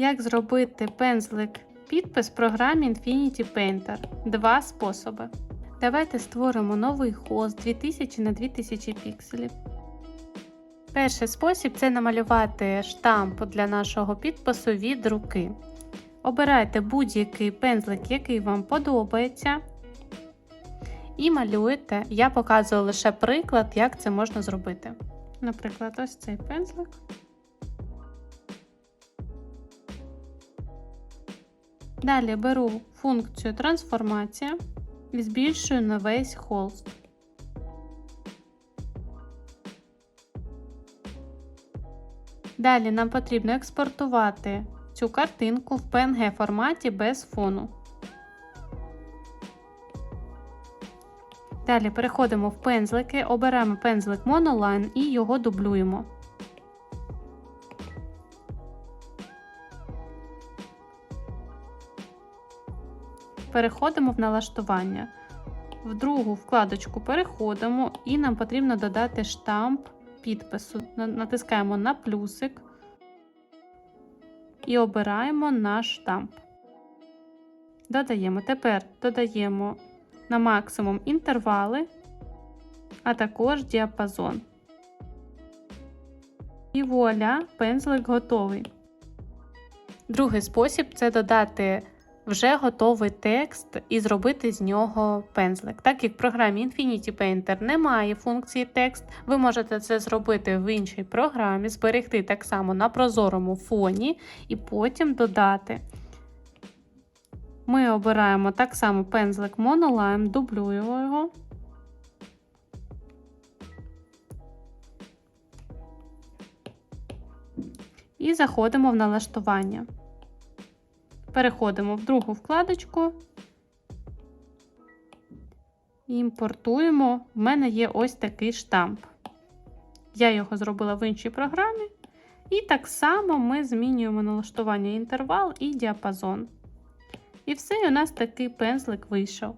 Як зробити пензлик підпис в програмі Infinity Painter? Два способи. Давайте створимо новий хост 2000 на 2000 пікселів. Перший спосіб це намалювати штамп для нашого підпису від руки. Обирайте будь-який пензлик, який вам подобається. І малюєте. Я показую лише приклад, як це можна зробити. Наприклад, ось цей пензлик. Далі беру функцію трансформація і збільшую на весь холст. Далі нам потрібно експортувати цю картинку в PNG форматі без фону. Далі переходимо в пензлики, обираємо пензлик Monoline і його дублюємо. Переходимо в налаштування. В другу вкладочку переходимо і нам потрібно додати штамп підпису. Натискаємо на плюсик і обираємо наш штамп. Додаємо. Тепер додаємо на максимум інтервали, а також діапазон. І вуаля, пензлик готовий. Другий спосіб це додати вже готовий текст і зробити з нього пензлик. Так як в програмі Infinity Painter немає функції текст, ви можете це зробити в іншій програмі, зберегти так само на прозорому фоні і потім додати. Ми обираємо так само пензлик Monoline, дублюємо його. І заходимо в налаштування. Переходимо в другу вкладочку. Імпортуємо. У мене є ось такий штамп. Я його зробила в іншій програмі. І так само ми змінюємо налаштування інтервал і діапазон. І все, і у нас такий пензлик вийшов.